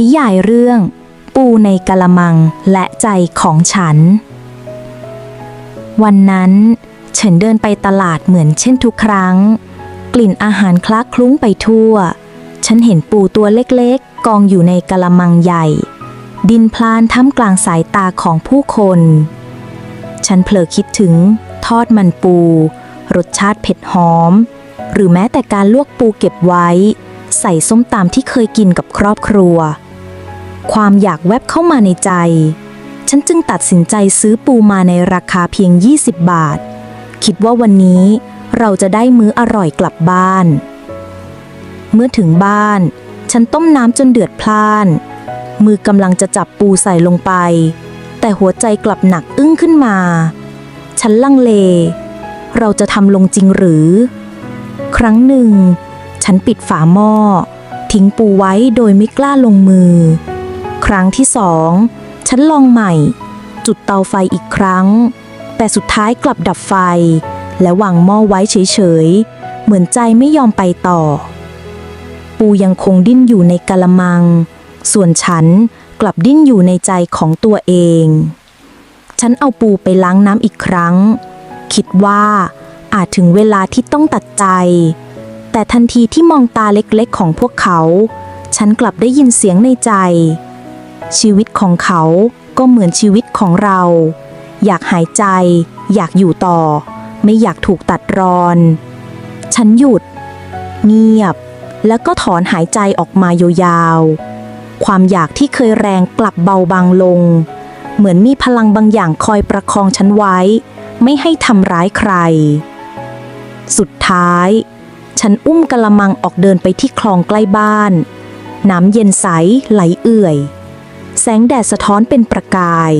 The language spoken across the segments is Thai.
นิยายเรื่อง ปูในกะละมังและใจของฉัน วันนั้น ฉันเดินไปตลาดเหมือนเช่นทุกครั้ง กลิ่นอาหารคละคลุ้งไปทั่ว ฉันเห็นปูตัวเล็กๆ กองอยู่ในกะละมังใหญ่ ดินพลานท่ามกลางสายตาของผู้คน ฉันเผลอคิดถึง ทอดมันปู รสชาติเผ็ดหอม หรือแม้แต่การลวกปูเก็บไว้ใส่ส้มตำที่เคยกินกับครอบครัว ความอยากแวบเข้ามาในใจ ฉันจึงตัดสินใจซื้อปูมาในราคาเพียง 20 บาท คิดว่าวันนี้เราจะได้มื้ออร่อยกลับบ้าน เมื่อถึงบ้าน ฉันต้มน้ำจนเดือดพล่าน มือกำลังจะจับปูใส่ลงไป แต่หัวใจกลับหนักอึ้งขึ้นมา ฉันลังเล เราจะทำลงจริงหรือ ครั้งหนึ่ง ฉันปิดฝาหม้อทิ้งปูไว้โดยไม่กล้าลงมือ ครั้งที่สองฉันลองใหม่ จุดเตาไฟอีกครั้ง แต่สุดท้ายกลับดับไฟ และวางหม้อไว้เฉยๆ เหมือนใจไม่ยอมไปต่อ ปูยังคงดิ้นอยู่ในกะละมัง ส่วนฉันกลับดิ้นอยู่ในใจของตัวเอง ฉันเอาปูไปล้างน้ำอีกครั้ง คิดว่าอาจถึงเวลาที่ต้องตัดใจ แต่ทันทีที่มองตาเล็กๆของพวกเขา ฉันกลับได้ยินเสียงในใจ ชีวิตของเขาก็เหมือนชีวิตของเรา อยากหายใจ อยากอยู่ต่อ ไม่อยากถูกตัดรอน ฉันหยุด เงียบ แล้วก็ถอนหายใจออกมายาวๆ ความอยากที่เคยแรงกลับเบาบางลง เหมือนมีพลังบางอย่างคอยประคองฉันไว้ ไม่ให้ทำร้ายใคร สุดท้าย ฉันอุ้มกะละมังออกเดินไปที่คลองใกล้บ้าน น้ำเย็นใสไหลเอื่อย แสงแดดสะท้อนเป็นประกาย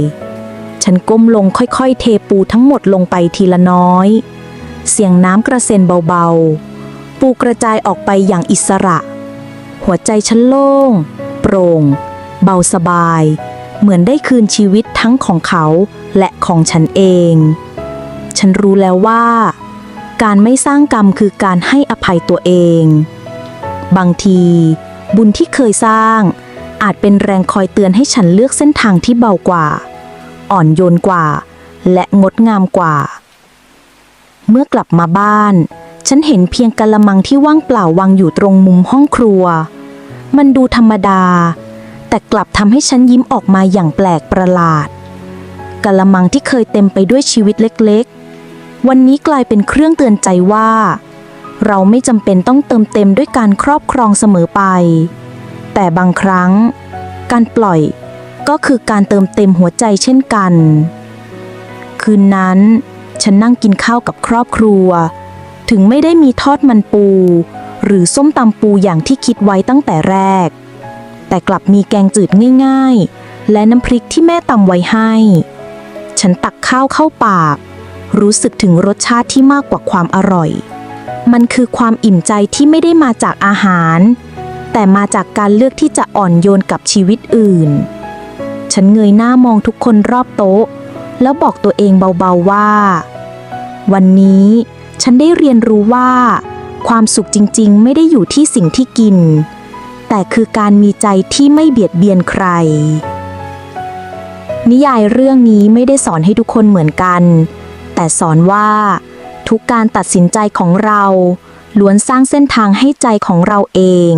ฉันก้มลงค่อยๆ เทปูทั้งหมดลงไปทีละน้อย เสียงน้ำกระเซ็นเบาๆ ปูกระจายออกไปอย่างอิสระ หัวใจฉันโล่ง โปร่ง เบาสบาย เหมือนได้คืนชีวิตทั้งของเขาและของฉันเอง ฉันรู้แล้วว่า การไม่สร้างกรรมคือการให้อภัยตัวเอง บางที บุญที่เคยสร้าง อาจเป็นแรงคอยเตือนให้ฉันเลือกเส้นทางที่เบากว่า อ่อนโยนกว่า และงดงามกว่า เมื่อกลับมาบ้าน ฉันเห็นเพียงกะละมังที่ว่างเปล่าวางอยู่ตรงมุมห้องครัว มันดูธรรมดา แต่กลับทำให้ฉันยิ้มออกมาอย่างแปลกประหลาดกะละมังที่เคยเต็มไปด้วยชีวิตเล็กๆ วันนี้กลายเป็นเครื่องเตือนใจว่า เราไม่จำเป็นต้องเติมเต็มด้วยการครอบครองเสมอไป แต่บางครั้ง การปล่อยก็คือการเติมเต็มหัวใจเช่นกัน คืนนั้น ฉันนั่งกินข้าวกับครอบครัว ถึงไม่ได้มีทอดมันปู หรือส้มตำปูอย่างที่คิดไว้ตั้งแต่แรก แต่กลับมีแกงจืดง่าย ๆ และน้ำพริกที่แม่ตำไว้ให้ ฉันตักข้าวเข้าปาก รู้สึกถึงรสชาติที่มากกว่าความอร่อย มันคือความอิ่มใจที่ไม่ได้มาจากอาหาร แต่มาจากการเลือกที่จะอ่อนโยนกับชีวิตอื่น ฉันเงยหน้ามองทุกคนรอบโต๊ะ แล้วบอกตัวเองเบาๆว่า วันนี้ฉันได้เรียนรู้ว่า ความสุขจริงๆ ไม่ได้อยู่ที่สิ่งที่กิน แต่คือการมีใจที่ไม่เบียดเบียนใคร นิยายเรื่องนี้ไม่ได้สอนให้ทุกคนเหมือนกัน แต่สอนว่า ทุกการตัดสินใจของเราล้วนสร้างเส้นทางให้ใจของเราเอง